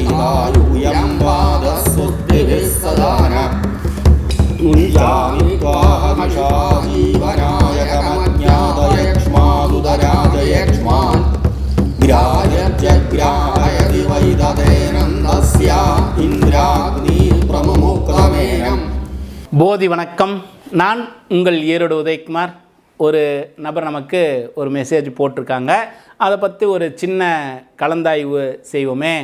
दीर्घायुयं पादस्तुतिभिः सदा न तुञ्जामि त्वाहमिषा जीवनायकमज्ञातयक्ष्मादुदराजयक्ष्मान् ग्राह्यत्यग्राहयति वै तदेनन्दस्य इन्द्राग्नी प्रमुमुक्तमेनम् போதி வணக்கம் நான் உங்கள் ஈரோடு உதயகுமார் ஒரு நபர் நமக்கு ஒரு மெசேஜ் போட்டிருக்காங்க அதை பற்றி ஒரு சின்ன கலந்தாய்வு செய்வோமே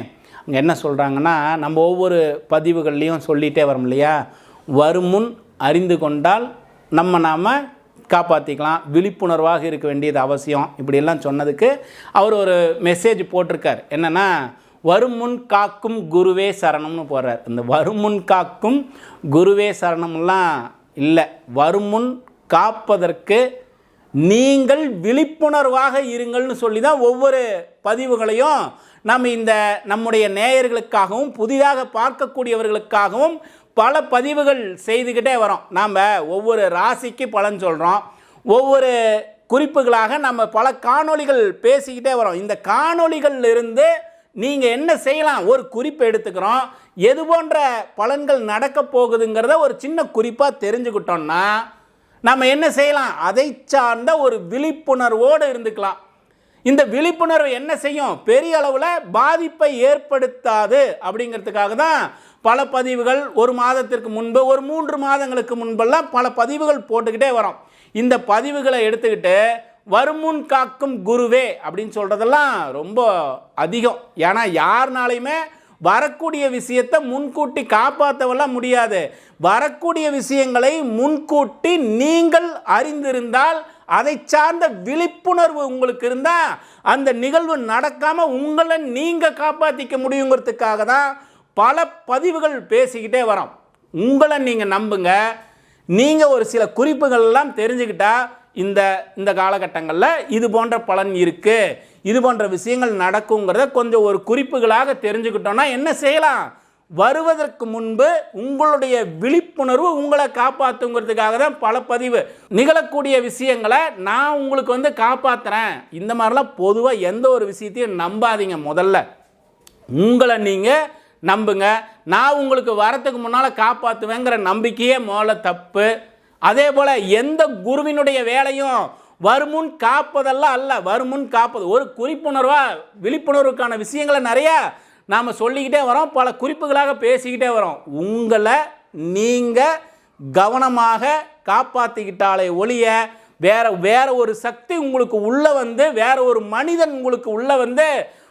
அங்கே என்ன சொல்கிறாங்கன்னா நம்ம ஒவ்வொரு பதிவுகள்லையும் சொல்லிகிட்டே வரோம் இல்லையா? வருமுன் அறிந்து கொண்டால் நம்ம நாம் காப்பாற்றிக்கலாம் விழிப்புணர்வாக இருக்க வேண்டியது அவசியம். இப்படியெல்லாம் சொன்னதுக்கு அவர் ஒரு மெசேஜ் போட்டிருக்கார். என்னென்னா வருமுன் காக்கும் குருவே சரணம்னு போடுறார். இந்த வருமுன் காக்கும் குருவே சரணம்லாம் இல்லை. வருமுன் காப்பதற்கு நீங்கள் விழிப்புணர்வாக இருங்கள்னு சொல்லி தான் ஒவ்வொரு பதிவுகளையும் நம்ம இந்த நம்முடைய நேயர்களுக்காகவும் புதிதாக பார்க்கக்கூடியவர்களுக்காகவும் பல பதிவுகள் செய்துக்கிட்டே வரோம். நாம் ஒவ்வொரு ராசிக்கு பலன் சொல்கிறோம் ஒவ்வொரு குறிப்புகளாக நம்ம பல காணொளிகள் பேசிக்கிட்டே வரோம். இந்த காணொளிகள்ல இருந்து நீங்கள் என்ன செய்யலாம்? ஒரு குறிப்பு எடுத்துக்கிறோம். எது போன்ற பலன்கள் நடக்க போகுதுங்கிறத ஒரு சின்ன குறிப்பாக தெரிஞ்சுக்கிட்டோம்னா நம்ம என்ன செய்யலாம்? அதை சார்ந்த ஒரு விழிப்புணர்வோடு இருந்துக்கலாம். இந்த விழிப்புணர்வு என்ன செய்யும்? பெரிய அளவில் பாதிப்பை ஏற்படுத்தாது அப்படிங்கிறதுக்காக தான் பல பதிவுகள் ஒரு மாதத்திற்கு முன்பு ஒரு மூன்று மாதங்களுக்கு முன்பெல்லாம் பல பதிவுகள் போட்டுக்கிட்டே வரோம். இந்த பதிவுகளை எடுத்துக்கிட்டு வருமுன் காக்கும் குருவே அப்படின்னு சொல்கிறதெல்லாம் ரொம்ப அதிகம். ஏன்னா யாருனாலையுமே வரக்கூடிய விஷயத்தை முன்கூட்டி காப்பாற்றவெல்லாம் முடியாது. வரக்கூடிய விஷயங்களை முன்கூட்டி நீங்கள் அறிந்திருந்தால் அதை சார்ந்த விழிப்புணர்வு உங்களுக்கு இருந்தால் அந்த நிகழ்வு நடக்காமல் உங்களை நீங்கள் காப்பாற்றிக்க முடியுங்கிறதுக்காக தான் பல பதிவுகள் பேசிக்கிட்டே வரோம். உங்களை நீங்கள் நம்புங்க. நீங்கள் ஒரு சில குறிப்புகள் எல்லாம் இந்த இந்த காலகட்டங்களில் இது போன்ற பலன் இருக்குது இது போன்ற விஷயங்கள் நடக்குங்கிறத கொஞ்சம் ஒரு குறிப்புகளாக தெரிஞ்சுக்கிட்டோன்னா என்ன செய்யலாம்? வருவதற்கு முன்பு உங்களுடைய விழிப்புணர்வு உங்களை காப்பாற்றுங்கிறதுக்காக தான் பல பதிவு. நிகழக்கூடிய விஷயங்களை நான் உங்களுக்கு வந்து காப்பாற்றுறேன் இந்த மாதிரிலாம் பொதுவாக எந்த ஒரு விஷயத்தையும் நம்பாதீங்க முதல்ல. உங்களை நீங்கள் நம்புங்க. நான் உங்களுக்கு வரத்துக்கு முன்னால் காப்பாற்றுவேங்கிற நம்பிக்கையே முதல்ல தப்பு. அதே போல் எந்த குருவினுடைய வேலையும் வருமுன் காப்பதெல்லாம் அல்ல வருமுன் காப்பது. ஒரு குறிப்புணர்வாக விழிப்புணர்வுக்கான விஷயங்களை நிறையா நாம் சொல்லிக்கிட்டே வரோம் பல குறிப்புகளாக பேசிக்கிட்டே வரோம். உங்களை நீங்கள் கவனமாக காப்பாற்றிக்கிட்டாலே ஒழிய வேற வேற ஒரு சக்தி உங்களுக்கு உள்ளே வந்து வேற ஒரு மனிதன் உங்களுக்கு உள்ளே வந்து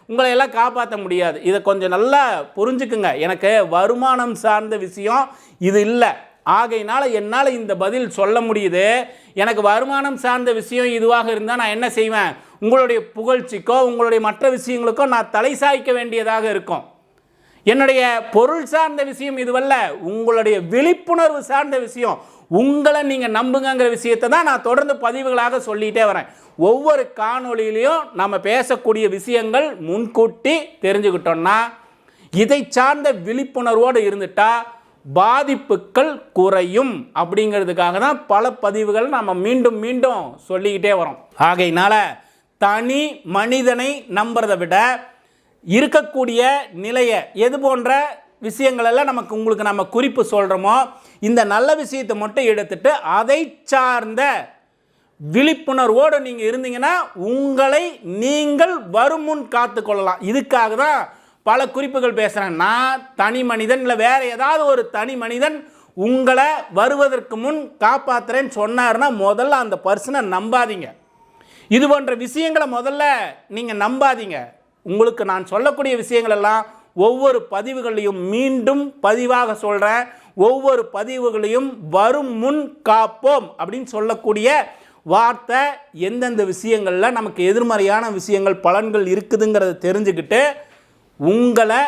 உங்களை எல்லாம் காப்பாற்ற முடியாது. இதை கொஞ்சம் நல்லா புரிஞ்சுக்குங்க. எனக்கு வருமானம் சார்ந்த விஷயம் இது இல்லை. ஆகையினால் என்னால் இந்த பதில் சொல்ல முடியுது. எனக்கு வருமானம் சார்ந்த விஷயம் இதுவாக இருந்தால் நான் என்ன செய்வேன்? உங்களுடைய புகழ்ச்சிக்கோ உங்களுடைய மற்ற விஷயங்களுக்கோ நான் தலை சாய்க்க வேண்டியதாக இருக்கும். என்னுடைய பொருள் சார்ந்த விஷயம் இதுவல்ல உங்களுடைய விழிப்புணர்வு சார்ந்த விஷயம். உங்களை நீங்கள் நம்புங்கிற விஷயத்தை தான் நான் தொடர்ந்து பதிவுகளாக சொல்லிகிட்டே வரேன். ஒவ்வொரு காணொலியிலையும் நம்ம பேசக்கூடிய விஷயங்கள் முன்கூட்டி தெரிஞ்சுக்கிட்டோம்னா இதை சார்ந்த விழிப்புணர்வோடு இருந்துட்டா பாதிப்புகள் குறையும் அப்படிங்கிறதுக்காக தான் பல பதிவுகள் நம்ம மீண்டும் மீண்டும் சொல்லிக்கிட்டே வரோம். ஆகையினால தனி மனிதனை நம்புறதை விட இருக்கக்கூடிய நிலையை எது போன்ற விஷயங்களெல்லாம் நமக்கு உங்களுக்கு நம்ம குறிப்பு சொல்கிறோமோ இந்த நல்ல விஷயத்தை மட்டும் எடுத்துட்டு அதை சார்ந்த விழிப்புணர்வோடு நீங்கள் இருந்தீங்கன்னா உங்களை நீங்கள் வருமுன் காத்து கொள்ளலாம் இதுக்காக தான் பல குறிப்புகள் பேசுகிறேன் நான் தனி மனிதன் இல்லை வேறு ஏதாவது ஒரு தனி மனிதன் உங்களை வருவதற்கு முன் காப்பாற்றுறேன்னு சொன்னார்னா முதல்ல அந்த பர்சனை நம்பாதீங்க. இது போன்ற விஷயங்களை முதல்ல நீங்கள் நம்பாதீங்க. உங்களுக்கு நான் சொல்லக்கூடிய விஷயங்கள் எல்லாம் ஒவ்வொரு பதிவுகளையும் மீண்டும் பதிவாக சொல்கிறேன் ஒவ்வொரு பதிவுகளையும் வரும் முன் காப்போம் அப்படின்னு சொல்லக்கூடிய வார்த்தை எந்தெந்த விஷயங்களில் நமக்கு எதிர்மறையான விஷயங்கள் பலன்கள் இருக்குதுங்கிறத தெரிஞ்சுக்கிட்டு உங்களை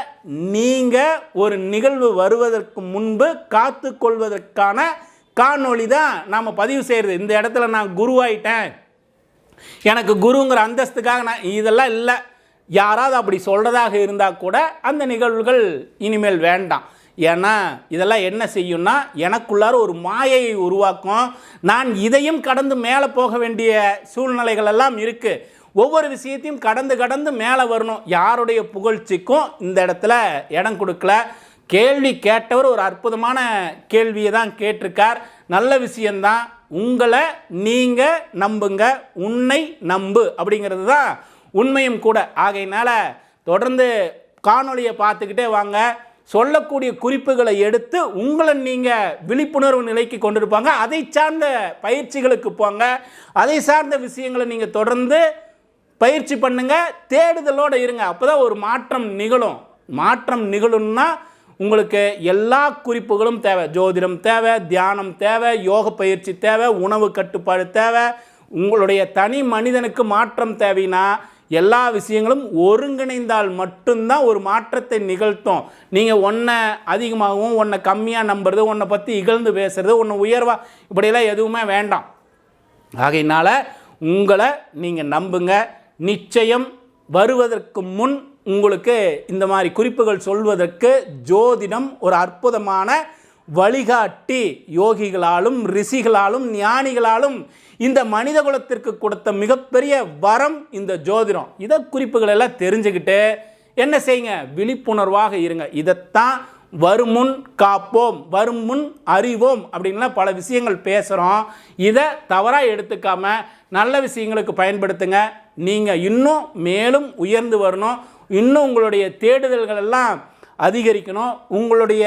நீங்கள் ஒரு நிகழ்வு வருவதற்கு முன்பு காத்து கொள்வதற்கான காணொளி தான் நாம் பதிவு செய்கிறது இந்த இடத்துல நான் குருவாயிட்டேன். எனக்கு குருங்கிற அந்தஸ்துக்காக நான் இதெல்லாம் இல்லை. யாராவது அப்படி சொல்கிறதாக இருந்தால் கூட அந்த நிகழ்வுகள் இனிமேல் வேண்டாம். ஏன்னா இதெல்லாம் என்ன செய்யும்னா எனக்குள்ளார ஒரு மாயையை உருவாக்கும். நான் இதையும் கடந்து மேலே போக வேண்டிய சூழ்நிலைகள் எல்லாம் இருக்குது ஒவ்வொரு விஷயத்தையும் கடந்து கடந்து மேலே வரணும். யாருடைய புகழ்ச்சிக்கும் இந்த இடத்துல இடம் கொடுக்கல. கேள்வி கேட்டவர் ஒரு அற்புதமான கேள்வியை தான் கேட்டிருக்கார். நல்ல விஷயந்தான். உங்களை நீங்கள் நம்புங்க. உன்னை நம்பு அப்படிங்கிறது தான் உண்மையும் கூட. ஆகையினால் தொடர்ந்து காணொளியை பார்த்துக்கிட்டே வாங்க. சொல்லக்கூடிய குறிப்புகளை எடுத்து உங்களை நீங்கள் விழிப்புணர்வு நிலைக்கு கொண்டிருப்பாங்க. அதை சார்ந்த பயிற்சிகளுக்கு போங்க. அதை சார்ந்த விஷயங்களை நீங்கள் தொடர்ந்து பயிற்சி பண்ணுங்கள் தேடுதலோடு இருங்க. அப்பதான் ஒரு மாற்றம் நிகழும். மாற்றம் நிகழும்னா உங்களுக்கு எல்லா குறிப்புகளும் தேவை. ஜோதிடம் தேவை தியானம் தேவை யோக பயிற்சி தேவை உணவு கட்டுப்பாடு தேவை. உங்களுடைய தனி மனிதனுக்கு மாற்றம் தேவைன்னா எல்லா விஷயங்களும் ஒருங்கிணைந்தால் மட்டும்தான் ஒரு மாற்றத்தை நிகழ்த்தும். நீங்கள் ஒன்றை அதிகமாகவும் ஒன்றை கம்மியாக நம்புறது ஒன்றை பற்றி இகழ்ந்து பேசுறது ஒன்று உயர்வாக இப்படியெல்லாம் எதுவுமே வேண்டாம். ஆகையினால் உங்களை நீங்கள் நம்புங்க. நிச்சயம் வருவதற்கு முன் உங்களுக்கு இந்த மாதிரி குறிப்புகள் சொல்வதற்கு ஜோதிடம் ஒரு அற்புதமான வழிகாட்டி. யோகிகளாலும் ரிஷிகளாலும் ஞானிகளாலும் இந்த மனித குலத்திற்கு கொடுத்த மிகப்பெரிய வரம் இந்த ஜோதிடம். இதை குறிப்புகள் எல்லாம் தெரிஞ்சுக்கிட்டு என்ன செய்யுங்க? விழிப்புணர்வாக இருங்க. இதைத்தான் வருமுன் காப்போம் வருமுன் அறிவோம் அப்படின்லாம் பல விஷயங்கள் பேசுகிறோம் இதை தவறாக எடுத்துக்காம நல்ல விஷயங்களுக்கு பயன்படுத்துங்க. நீங்கள் இன்னும் மேலும் உயர்ந்து வரணும். இன்னும் உங்களுடைய தேடுதல்கள் எல்லாம் அதிகரிக்கணும். உங்களுடைய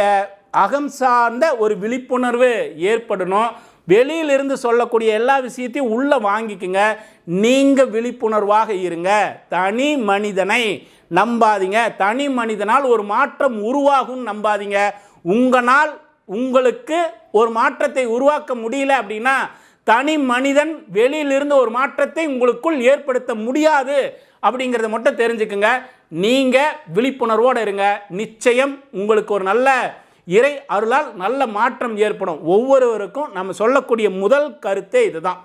அகம் சார்ந்த ஒரு விழிப்புணர்வு ஏற்படணும். வெளியிலிருந்து சொல்லக்கூடிய எல்லா விஷயத்தையும் உள்ளே வாங்கிக்குங்க. நீங்கள் விழிப்புணர்வாக இருங்க. தனி மனிதனை நம்பாதீங்க. தனி மனிதனால் ஒரு மாற்றம் உருவாகும் நம்பாதீங்க. உங்களால் உங்களுக்கு ஒரு மாற்றத்தை உருவாக்க முடியல அப்படின்னா தனி மனிதன் வெளியிலிருந்து ஒரு மாற்றத்தை உங்களுக்குள் ஏற்படுத்த முடியாது அப்படிங்கிறத மட்டும் தெரிஞ்சுக்குங்க. நீங்கள் விழிப்புணர்வோடு இருங்க. நிச்சயம் உங்களுக்கு ஒரு நல்ல இறை அருளால் நல்ல மாற்றம் ஏற்படும். ஒவ்வொருவருக்கும் நம்ம சொல்லக்கூடிய முதல் கருத்தே இதுதான்.